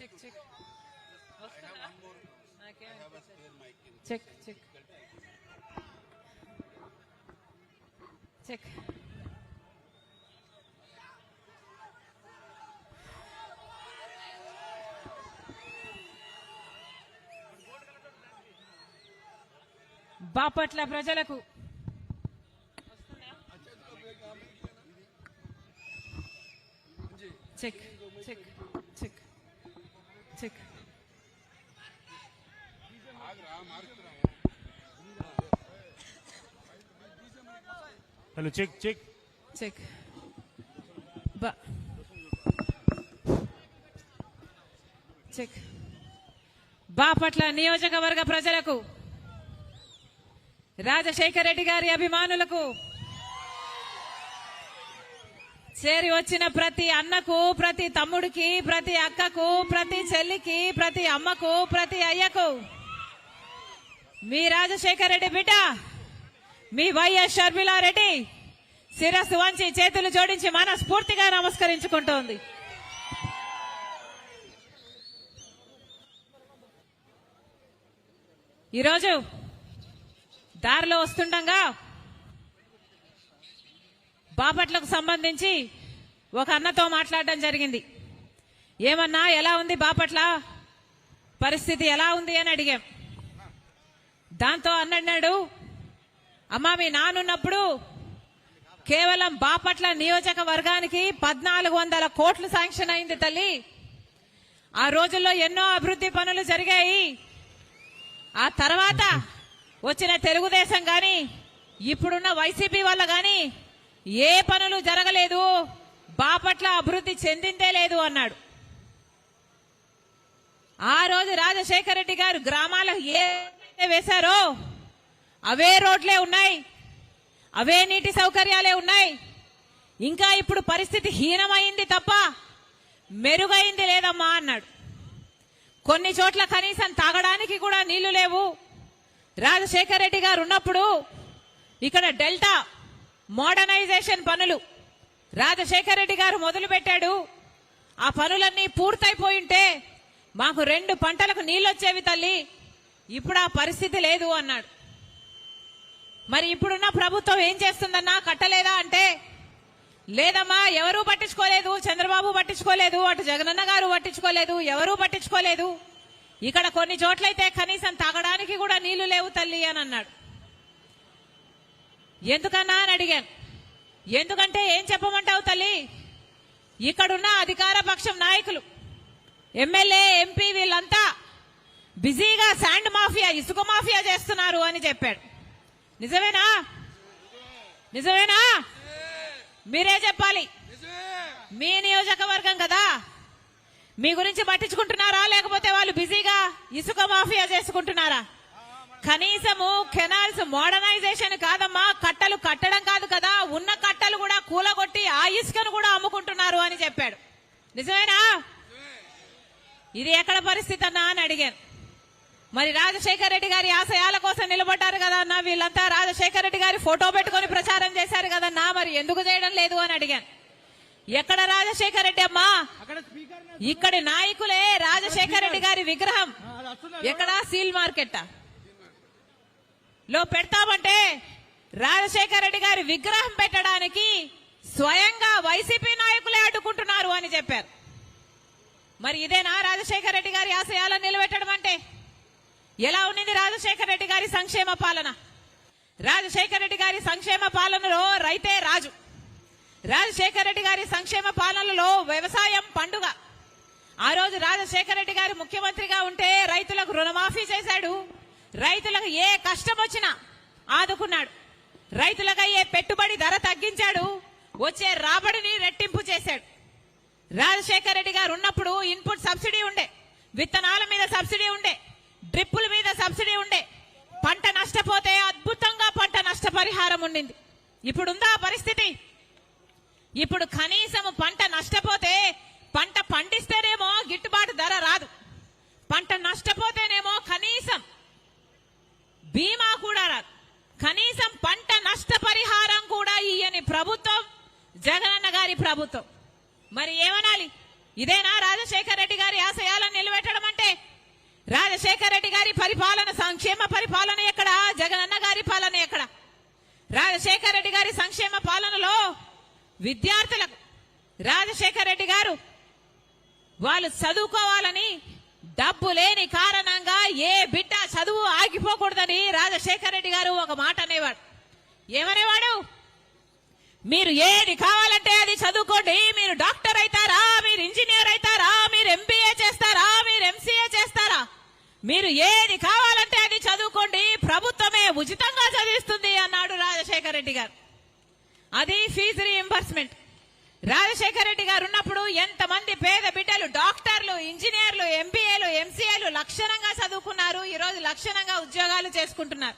Check check వస్తుందా నాకేం have a spare mic in. Check check check Bapatla ప్రజలకు. Check check check hello check check check బా check Bapatla నియోజకవర్గ ప్రజలకు రాజశేఖర రెడ్డి గారి అభిమానులకు చేరి వచ్చిన ప్రతి అన్నకు ప్రతి తమ్ముడికి ప్రతి అక్కకు ప్రతి చెల్లికి ప్రతి అమ్మకు ప్రతి అయ్యకు. మీ రాజశేఖర రెడ్డి బిడ్డ మీ వైఎస్ షర్మిలారెడ్డి శిరస్సు వంచి చేతులు జోడించి మనస్ఫూర్తిగా నమస్కరించుకుంటోంది. ఈరోజు దారిలో వస్తుండగా బాపట్లకు సంబంధించి ఒక అన్నతో మాట్లాడడం జరిగింది. ఏమన్నా ఎలా ఉంది బాపట్ల? పరిస్థితి ఎలా ఉంది అని అడిగాం. దాంతో అన్నన్నాడు అమ్మా మీ నానున్నప్పుడు కేవలం బాపట్ల నియోజకవర్గానికి పద్నాలుగు వందల కోట్లు శాంక్షన్ అయింది తల్లి. ఆ రోజుల్లో ఎన్నో అభివృద్ధి పనులు జరిగాయి. ఆ తర్వాత వచ్చిన తెలుగుదేశం గాని ఇప్పుడున్న వైసీపీ వల్ల గాని ఏ పనులు జరగలేదు. బాపట్ల అభివృద్ధి చెందిందే లేదు అన్నాడు. ఆ రోజు రాజశేఖర రెడ్డి గారు గ్రామాలకు ఏ వేశారో అవే రోడ్లే ఉన్నాయి. అవే నీటి సౌకర్యాలే ఉన్నాయి. ఇంకా ఇప్పుడు పరిస్థితి హీనమైంది తప్ప మెరుగైంది లేదమ్మా అన్నాడు. కొన్ని చోట్ల కనీసం తాగడానికి కూడా నీళ్ళు లేవు. రాజశేఖర రెడ్డి గారు ఉన్నప్పుడు ఇక్కడ డెల్టా మోడర్నైజేషన్ పనులు. రాజశేఖర రెడ్డి గారు మొదలు పెట్టాడు ఆ పనులన్నీ పూర్తయిపోయింటే మాకు రెండు పంటలకు నీళ్ళొచ్చేవి తల్లి. ఇప్పుడు ఆ పరిస్థితి లేదు అన్నాడు. మరి ఇప్పుడున్న ప్రభుత్వం ఏం చేస్తుందన్నా? కట్టలేదా అంటే లేదమ్మా ఎవరూ పట్టించుకోలేదు చంద్రబాబు పట్టించుకోలేదు అటు జగనన్న గారు పట్టించుకోలేదు ఎవరూ పట్టించుకోలేదు. ఇక్కడ కొన్ని చోట్లయితే కనీసం తాగడానికి కూడా నీళ్ళు లేవు తల్లి అని అన్నాడు. ఎందుకన్నా అని అడిగాను. ఎందుకంటే ఏం చెప్పమంటావు తల్లి? ఇక్కడున్న అధికార పక్షం నాయకులు ఎమ్మెల్యే ఎంపీ వీళ్ళంతా బిజీగా శాండ్ మాఫియా ఇసుక మాఫియా చేస్తున్నారు అని చెప్పాడు. నిజమేనా? నిజమేనా? మీరే చెప్పాలి. మీ నియోజకవర్గం కదా? మీ గురించి పట్టించుకుంటున్నారా? లేకపోతే వాళ్ళు బిజీగా ఇసుక మాఫియా చేసుకుంటున్నారా? కనీసము కెనాల్స్ మోడర్నైజేషన్ కాదమ్మా కట్టలు కట్టడం కాదు కదా. ఉన్న కట్టలు కూడా కూలగొట్టి ఆ ఇసుకను కూడా అమ్ముకుంటున్నారు అని చెప్పాడు. నిజమేనా? ఇది ఎక్కడ పరిస్థితి అన్నా అని అడిగాను. మరి రాజశేఖర రెడ్డి గారి ఆశయాల కోసం నిలబడ్డారు కదా అన్న వీళ్ళంతా రాజశేఖర రెడ్డి గారి ఫోటో పెట్టుకొని ప్రచారం చేశారు కదన్నా మరి ఎందుకు చేయడం లేదు అని అడిగాను. ఎక్కడ రాజశేఖర రెడ్డి అమ్మా? ఇక్కడి నాయకులే రాజశేఖర రెడ్డి గారి విగ్రహం. ఎక్కడ? Seal market? లో పెడతామంటే రాజశేఖర రెడ్డి గారి విగ్రహం పెట్టడానికి స్వయంగా వైసీపీ నాయకులే అడ్డుకుంటున్నారు అని చెప్పారు. మరి ఇదేనా రాజశేఖర రెడ్డి గారి ఆశయాలను నిలబెట్టడం అంటే? ఎలా ఉన్నింది రాజశేఖర రెడ్డి గారి సంక్షేమ పాలన? రాజశేఖర రెడ్డి గారి సంక్షేమ పాలనలో రైతే రాజు. రాజశేఖర రెడ్డి గారి సంక్షేమ పాలనలో వ్యవసాయం పండుగ. ఆ రోజు రాజశేఖర రెడ్డి గారు ముఖ్యమంత్రిగా ఉంటే రైతులకు రుణమాఫీ చేశాడు. రైతులకు ఏ కష్టం వచ్చినా ఆదుకున్నాడు. రైతులకు అయ్యే పెట్టుబడి ధర తగ్గించాడు వచ్చే రాబడిని రెట్టింపు చేశాడు. రాజశేఖర రెడ్డి గారు ఉన్నప్పుడు ఇన్పుట్ సబ్సిడీ ఉండే విత్తనాల మీద సబ్సిడీ ఉండే డ్రిప్పుల మీద సబ్సిడీ ఉండే. పంట నష్టపోతే అద్భుతంగా పంట నష్టపరిహారం ఉండింది. ఇప్పుడుందా పరిస్థితి? ఇప్పుడు కనీసం పంట నష్టపోతే పంట పండిస్తేనేమో గిట్టుబాటు ధర రాదు. పంట నష్టపోతేనేమో బీమా కూడా రాదు. కనీసం పంట నష్టపరిహారం కూడా ఇయ్యని ప్రభుత్వం జగనన్న గారి ప్రభుత్వం. మరి ఏమనాలి? ఇదేనా రాజశేఖర రెడ్డి గారి ఆశయాలను నిలబెట్టడం అంటే? రాజశేఖర రెడ్డి గారి పరిపాలన సంక్షేమ పరిపాలన ఎక్కడ? జగనన్న గారి పాలన ఎక్కడ? రాజశేఖర రెడ్డి గారి సంక్షేమ పాలనలో విద్యార్థులకు రాజశేఖర రెడ్డి గారు వాళ్ళు చదువుకోవాలని డబ్బు లేని కారణంగా ఏ బిడ్డ చదువు ఆగిపోకూడదని రాజశేఖర రెడ్డి గారు ఒక మాట అనేవాడు. ఏమనేవాడు? మీరు ఏది కావాలంటే అది చదువుకోండి. మీరు డాక్టర్ అవుతారా? మీరు ఇంజనీర్ అవుతారా? మీరు ఎంబీఏ చేస్తారా? మీరు ఎంసీఏ చేస్తారా? మీరు ఏది కావాలంటే అది చదువుకోండి. ప్రభుత్వమే ఉచితంగా చదివిస్తుంది అన్నాడు రాజశేఖర రెడ్డి గారు. అది ఫీజు రీఎంబర్స్మెంట్ రాజశేఖర రెడ్డి గారు ఉన్నప్పుడు ఎంతమంది పేద బిడ్డలు డాక్టర్లు ఇంజనీర్లు ఎంబీఏలు ఎంసీఏలు లక్షణంగా చదువుకున్నారు ఈ రోజు లక్షణంగా ఉద్యోగాలు చేసుకుంటున్నారు.